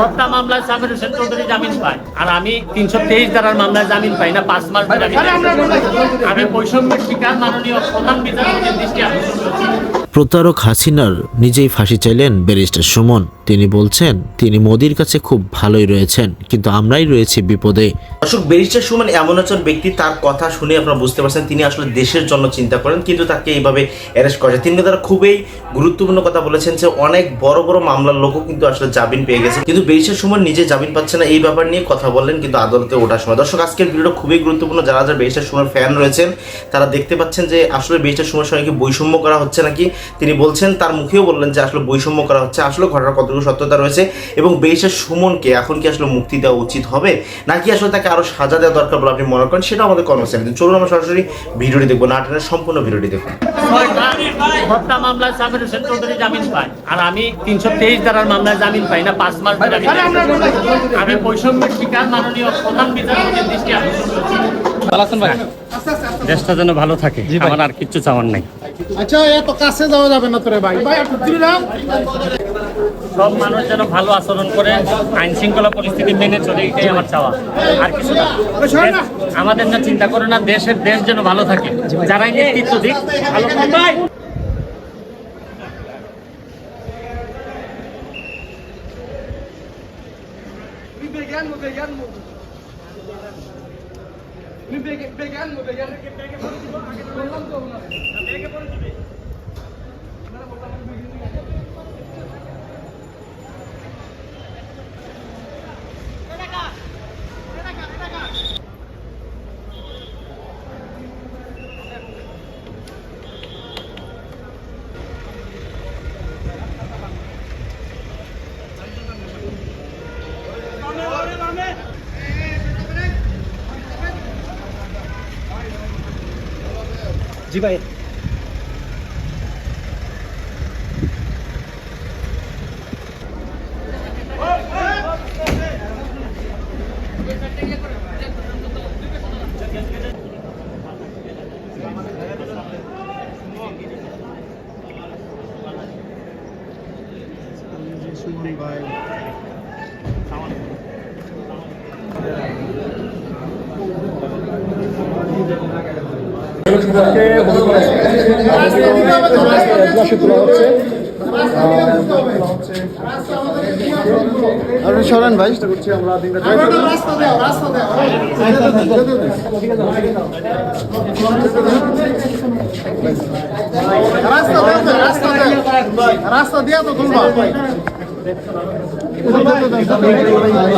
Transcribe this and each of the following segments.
হত্যা মামলায় সাবির হোসেন চৌধুরী জামিন পায়। আর আমি তিনশো তেইশ ধারার মামলায় জামিন পাই না পাঁচ মাস আমি আমি বৈষম্যের শিকার মাননীয় প্রধান বিচারপতির দৃষ্টি আকর্ষণ করছি। প্রতারক হাসিনার নিজেই ফাঁসি চাইলেন ব্যারিস্টার সুমন। তিনি বলছেন, তিনি মোদির কাছে খুব ভালোই রয়েছেন, কিন্তু আমরাই রয়েছি বিপদে। দর্শক, ব্যারিস্টার সুমন এমন একজন ব্যক্তি, তার কথা শুনে আপনারা বুঝতে পারছেন, তিনি আসলে দেশের জন্য চিন্তা করেন, কিন্তু তাকে এইভাবে অ্যারেস্ট করেছে তিনি তারা খুবই গুরুত্বপূর্ণ কথা বলেছেন যে, অনেক বড় বড় মামলার লোকও কিন্তু আসলে জামিন পেয়ে গেছে। কিন্তু ব্যারিস্টার সুমন নিজে জামিন পাচ্ছে না, এই ব্যাপার নিয়ে কথা বললেন, কিন্তু আদালতে ওঠার সময়। দর্শক, আজকের ভিডিওটা খুবই গুরুত্বপূর্ণ। যারা যারা ব্যারিস্টার সুমন ফ্যান রয়েছেন, তারা দেখতে পাচ্ছেন যে, আসলে ব্যারিস্টার সুমনের সঙ্গে কি বৈষম্য করা হচ্ছে নাকি? তিনি বলছেন, তার মুখেও বললেন যে আসলে বৈষম্য করা হচ্ছে আসলে ঘটনার কতটুকু সত্যতা রয়েছে এবং ব্যারিস্টার সুমনকে এখন কি আসলে মুক্তি দেওয়া উচিত হবে? নাকি আসলে তাকে আরও সাজা দেওয়া দরকার বলে আপনি মনে করেন? সেটা আমাদের কর্মচারী চলুন আমরা সরাসরি ভিডিওটি দেখব নাটনের সম্পূর্ণ ভিডিওটি দেখুন। হত্যা মামলায় হোসেন চৌধুরী জামিন পায়। আর আমি তিনশো তেইশ ধারার মামলায় জামিন পাই না, পাঁচ মাস আমি বৈষম্যের শিকার মাননীয় প্রধান বিচারপতির দৃষ্টি আকর্ষণ দেশটা যেন ভালো থাকে আমার আর কিচ্ছু চাওয়ার নাই। আচ্ছা এত কাছে যাওয়া যাবে না তোরে ভাই। ভাই দিলাম সব মানুষ যেন ভালো আচরণ করে আইন শৃঙ্খলা পরিস্থিতি মেনে চলে এটাই আমার চাওয়া। আর কিছু না। আমাদের না চিন্তা করে না দেশের দেশ যেন ভালো থাকে। যারাই নেতৃত্ব দিক ভালো ভাই। সরেন ভাই চেষ্টা করছি আমরা রাস্তা দাও রাস্তা দাও রাস্তা দাও তো, রাস্তা দাও রাস্তা দিয়া তো তুলবা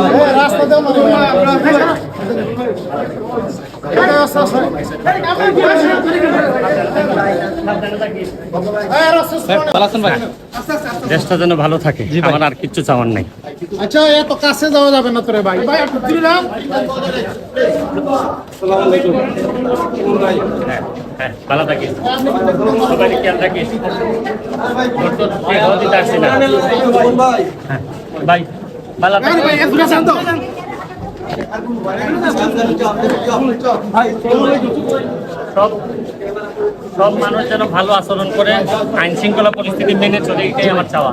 এ, রাস্তা দাও না তুলবা এই, রাস্তা, রাস্তা। এই, রাস্তা, দেশটা যেন ভালো থাকে আমার আর কিচ্ছু চাওয়ার নাই। আচ্ছা এত কাছে যাওয়া যাবে না তোরে ভাই। ভাই একটু দিলাম হ্যাঁ হ্যাঁ ভালো থাকিস। সবাই খেয়াল না হ্যাঁ, ভাই ভালো থাকিস। সব মানুষ যেন ভালো আচরণ করে আইন শৃঙ্খলা পরিস্থিতি মেনে চলে, এটাই আমার চাওয়া।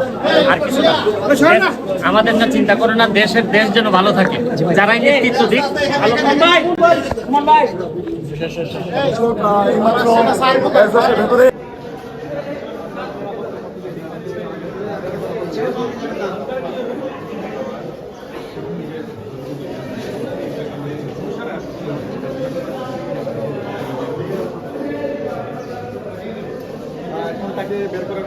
আর কিছু না। আমাদের না চিন্তা করে না, দেশের দেশ যেন ভালো থাকে। যারাই নেতৃত্ব দিক, ভালো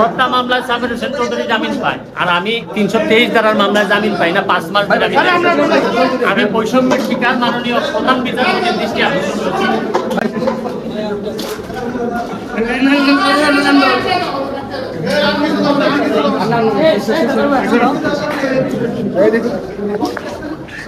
হত্যা মামলায় সাবির হোসেন চৌধুরী জামিন পায় আর আমি তিনশো তেইশ ধারার মামলায় জামিন পাই না পাঁচ মাস ধরে আমি বৈষম্যের শিকার মাননীয় প্রধান বিচারপতির দৃষ্টি আকর্ষণ করছি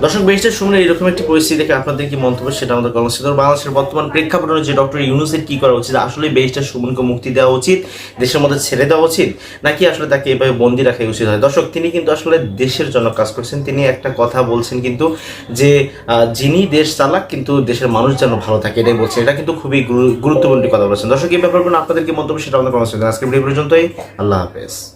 দর্শক বেশিটা শুনলে এরকম একটি পরিস্থিতি দেখে আপনাদের কি মন্তব্য সেটা আমাদের কর্মসূচি বাংলাদেশের বর্তমান প্রেক্ষাপট অনুযায়ী ডক্টর ইউনুসের কি করা উচিত, আসলে বেশটা সুমনকে মুক্তি দেওয়া উচিত, দেশের মধ্যে ছেড়ে দেওয়া উচিত, নাকি আসলে তাকে এভাবে বন্দি রাখা উচিত হয়? দর্শক, তিনি কিন্তু আসলে দেশের জন্য কাজ করছেন। তিনি একটা কথা বলছেন কিন্তু যে যিনি দেশ চালাক কিন্তু দেশের মানুষ যেন ভালো থাকে, এটাই বলছেন। এটা কিন্তু খুবই গুরু- গুরুত্বপূর্ণ কথা বলেছেন। দর্শক, এই ব্যাপারগুলো আপনাদের কি মন্তব্য সেটা আমাদের কর্মসূচি আজকে ভিডিও পর্যন্তই। আল্লাহ হাফেজ।